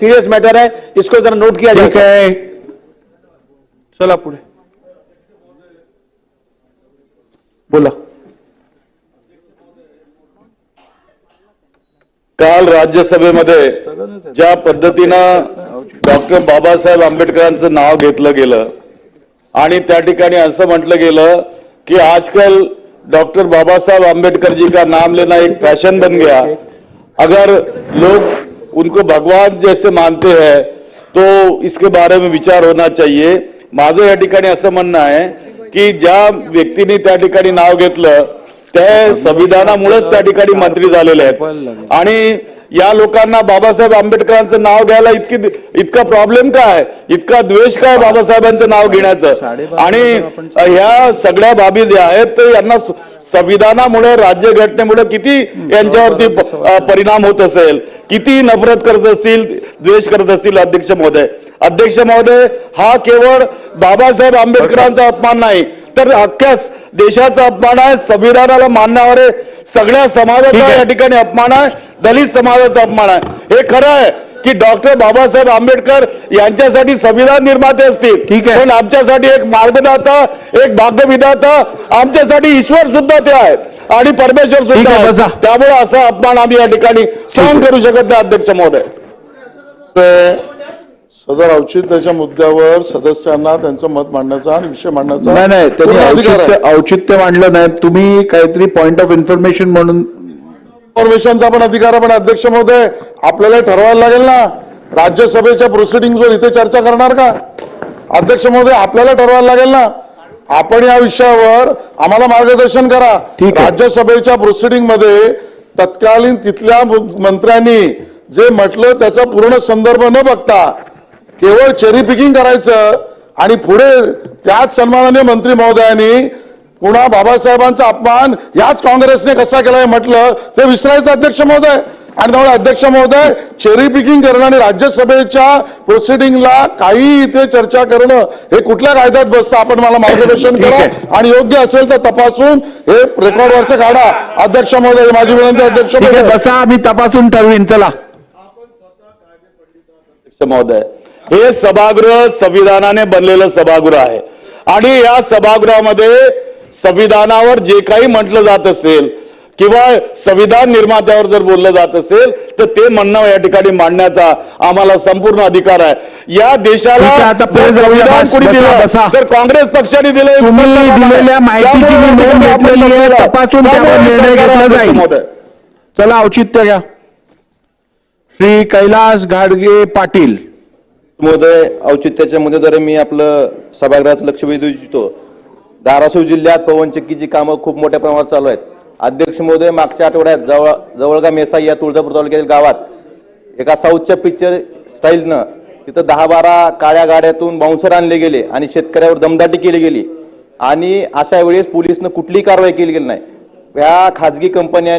Serious matter है इसको जरा नोट किया ठीक जाए आहे चला पुढे बोला। काल राज्यसभेमध्ये ज्या पद्धतीनं डॉक्टर बाबासाहेब आंबेडकरांचं नाव घेतलं गेलं आणि त्या ठिकाणी असं म्हटलं गेलं कि आजकल डॉक्टर बाबा साहब आम्बेडकर जी का नाम लेना एक फैशन बन गया. अगर लोग उनको भगवान जैसे मानते हैं तो इसके बारे में विचार होना चाहिए। माझं या ठिकाणी असं म्हणणं आहे की ज्या व्यक्तीने त्या ठिकाणी नाव घेतलं त्या संविधानामुळेच त्या ठिकाणी मंत्री झालेले आहेत. आणि या लोकांना बाबासाहेब आंबेडकरांचं नाव घ्यायला इतकी इतका प्रॉब्लेम काय? आहे? इतका द्वेष काय बाबासाहेबांचं नाव घेण्याचं? आणि ह्या सगळ्या बाबी ज्या आहेत ते यांना संविधानामुळे राज्यघटनेमुळे किती यांच्यावरती परिणाम होत असेल किती नफरत करत असतील द्वेष करत असतील अध्यक्ष महोदय? अध्यक्ष महोदय हा केवळ बाबासाहेब आंबेडकरांचा अपमान नाही तर अख्ख्या स- देशाचा अपमान आहे संविधानाला मानणारे सगळ्या समाजाचा या ठिकाणी अपमान आहे दलित समाजाचा अपमान आहे. हे खरं आहे की डॉक्टर बाबासाहेब आंबेडकर यांच्यासाठी संविधान निर्माते असतील. ठीक आहे. पण आमच्यासाठी एक मार्गदाता एक भाग्यविधाता आमच्यासाठी ईश्वर सुद्धा ते आहेत आणि परमेश्वर ठीक सुद्धा. त्यामुळे असा अपमान आम्ही या ठिकाणी सहन करू शकत नाही अध्यक्ष महोदय. सदर औचित्याच्या मुद्द्यावर सदस्यांना त्यांचं मत मांडण्याचा आणि विषय मांडण्याचा नाही नाही त्यांनी पूर्ण अधिकार आहे. औचित्य औचित्य मांडलं नाही. तुम्ही काहीतरी पॉइंट ऑफ इन्फॉर्मेशन म्हणून इन्फॉर्मेशनचा पण अधिकार आहे पण अध्यक्ष महोदय आपल्याला ठरवायला लागेल ना? राज्यसभेच्या प्रोसिडिंगवर इथे चर्चा करणार का? अध्यक्ष महोदय आपल्याला ठरवायला लागेल ना? आपण या विषयावर आम्हाला मार्गदर्शन करा. ठीक आहे. राज्यसभेच्या प्रोसिडिंगमध्ये तत्कालीन तिथल्या मु- मंत्र्यांनी जे म्हटलं त्याचा पूर्ण संदर्भ न बघता केवळ चेरी पिकिंग करायचं आणि पुढे त्याच सन्माननीय मंत्री महोदयांनी पुन्हा बाबासाहेबांचा अपमान याच काँग्रेसने कसा केलाय म्हटलं ते विसरायचं अध्यक्ष महोदय. आणि त्यामुळे अध्यक्ष महोदय चेरी पिकिंग करणं आणि राज्यसभेच्या प्रोसिडिंगला काही इथे चर्चा करणं हे कुठल्या कायद्यात बसतं आपण मला मार्गदर्शन करा. आणि योग्य असेल तर तपासून हे रेकॉर्डवरचं काढा. अध्यक्ष महोदय ही माझी विनंती अध्यक्ष महोदय. तपासून ठरवीन चला. अध्यक्ष महोदय हे सभागृह संविधानाने बनलेलं सभागृह आहे आणि या सभागृहामध्ये संविधानावर जे काही म्हटलं जात असेल किंवा संविधान निर्मात्यावर जर बोललं जात असेल तर ते म्हणणं या ठिकाणी मांडण्याचा आम्हाला संपूर्ण अधिकार आहे या देशाला. संविधान कोणी दिलं. तर काँग्रेस पक्षाने दिलं. चला औचित्य घ्या श्री कैलास घाडगे पाटील महोदय औचित्याच्या मुद्द्याद्वारे मी आपलं सभागृहाचं लक्ष वेधू इच्छितो. धाराशिव जिल्ह्यात पवनचक्कीची कामं खूप मोठ्या प्रमाणात चालू आहेत. अध्यक्ष महोदय मागच्या आठवड्यात जवळ जवळगा मेसाई या तुळजापूर तालुक्यातील गावात एका साऊथच्या पिक्चर स्टाईलनं तिथं दहा बारा काळ्या गाड्यातून बाउन्सर आणले गेले आणि शेतकऱ्यावर दमदाटी केली गेली. आणि अशा वेळेस पोलिसनं कुठलीही कारवाई केली गेली नाही. या खाजगी कंपन्या